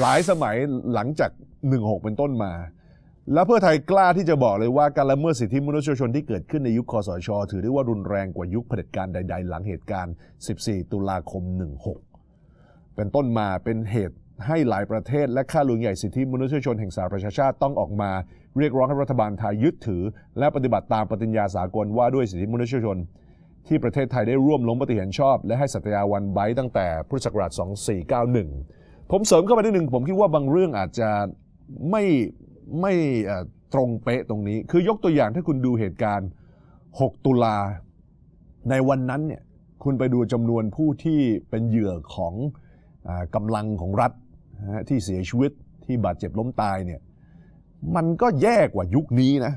หลายสมัยหลังจาก 16 เป็นต้นมา แล้วเพื่อไทยกล้าที่จะบอกเลยว่าการละเมิดสิทธิมนุษยชนที่เกิดขึ้นในยุคคอสช ถือได้ว่ารุนแรงกว่ายุคเผด็จการใด ๆ หลังเหตุการณ์ 14 ตุลาคม 16 เป็นต้นมาเป็นเหตุให้หลายประเทศและข้าหลวงใหญ่สิทธิมนุษยชนแห่งสหประชาชาติต้องออกมา เรียกร้องให้รัฐบาลไทยยึดถือ และปฏิบัติตามปฏิญญาสากลว่าด้วยสิทธิมนุษยชน ที่ประเทศไทยได้ร่วมลงมติเห็นชอบ และให้สัตยาวันไบต์ตั้งแต่พุทธศักราช 2491 ผมเสริมเข้าไปนิดหนึ่งผมคิดว่าบางเรื่องอาจจะไม่ไม่ตรงเป๊ะตรงนี้ คือยกตัวอย่างถ้าคุณดูเหตุการณ์ 6 ตุลาในวันนั้นเนี่ยคุณไปดูจำนวนผู้ที่เป็นเหยื่อของอกำลังของรัฐที่เสียชีวิตที่บาดเจ็บล้มตายเนี่ยมันก็แย่กว่ายุคนี้นะ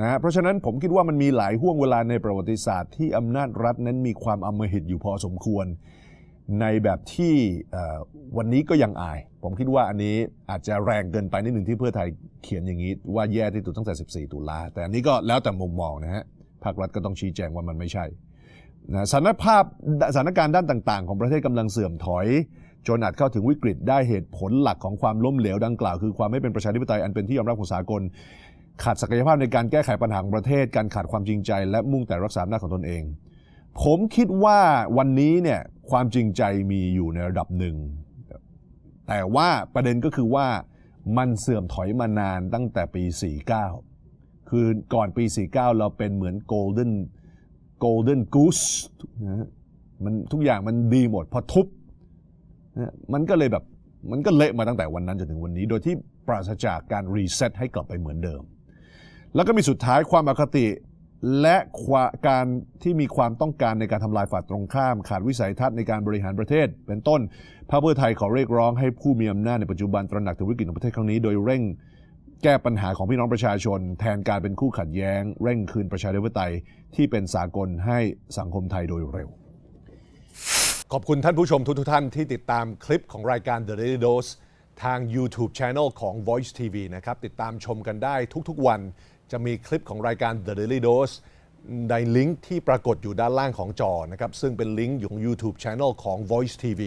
นะฮะเพราะฉะนั้นผมคิดว่ามันมีหลายห่วงเวลาในประวัติศาสตร์ที่อำนาจรัฐนั้นมีความอำมหิตอยู่พอสมควร ในแบบที่วันนี้ก็ยังอาย ผมคิดว่าอันนี้อาจจะแรงเกินไปนิดหนึ่งที่เพื่อไทยเขียนอย่างนี้ ว่าแย่ที่สุดตั้งแต่ 14 ตุลาแต่อันนี้ก็แล้วแต่มุมมองนะฮะภาครัฐก็ต้องชี้แจงว่ามันไม่ใช่นะสถานภาพสถานการณ์ด้านต่าง ๆ ของประเทศกำลังเสื่อมถอย จนอาจเข้าถึงวิกฤตได้เหตุผลหลักของความล้มเหลวดังกล่าว คือความไม่เป็นประชาธิปไตยอันเป็นที่ยอมรับของสากล ขาดศักยภาพในการแก้ไขปัญหาของประเทศ การขาดความจริงใจ และมุ่งแต่รักษาอำนาจของตนเอง ผมคิดว่าวันนี้เนี่ยความจริงใจมีอยู่ในระดับหนึ่ง แต่ว่าประเด็นก็คือว่ามันเสื่อมถอยมานานตั้งแต่ปี 49 คือก่อนปี 49 เราเป็นเหมือน golden golden goose นะมันทุกอย่างมันดีหมดพอทุบนะมันก็เลยแบบมันก็เละมาตั้งแต่วันนั้นจนถึงวันนี้ โดยที่ปราศจากการรีเซ็ตให้กลับไปเหมือนเดิม แล้วก็มีสุดท้ายความอคติ และาการที่มีความต้องการในการทำลายฝ่ายตรงข้าม ขาดวิสัยทัศน์ในการบริหารประเทศ เป็นต้นพรรคเพื่อไทยขอเรียกร้องให้ผู้มีอำนาจในปัจจุบันตระหนักถึงวิกฤตของประเทศครั้งนี้โดยเร่งแก้ปัญหาของพี่น้องประชาชน แทนการเป็นคู่ขัดแย้ง เร่งคืนประชาธิปไตยที่เป็นสากลให้สังคมไทยโดยเร็ว ขอบคุณท่านผู้ชมทุกท่านที่ติดตามคลิปของรายการ The Daily Dose ทาง YouTube Channel ของ Voice TV นะครับ ติดตามชมกันได้ทุกๆวัน จะมีคลิปของรายการ The Daily Dose ในลิงก์ที่ปรากฏอยู่ด้านล่างของจอนะครับ ซึ่งเป็นลิงก์อยู่ของ YouTube Channel ของ Voice TV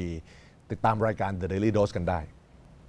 ติดตามรายการ The Daily Dose กันได้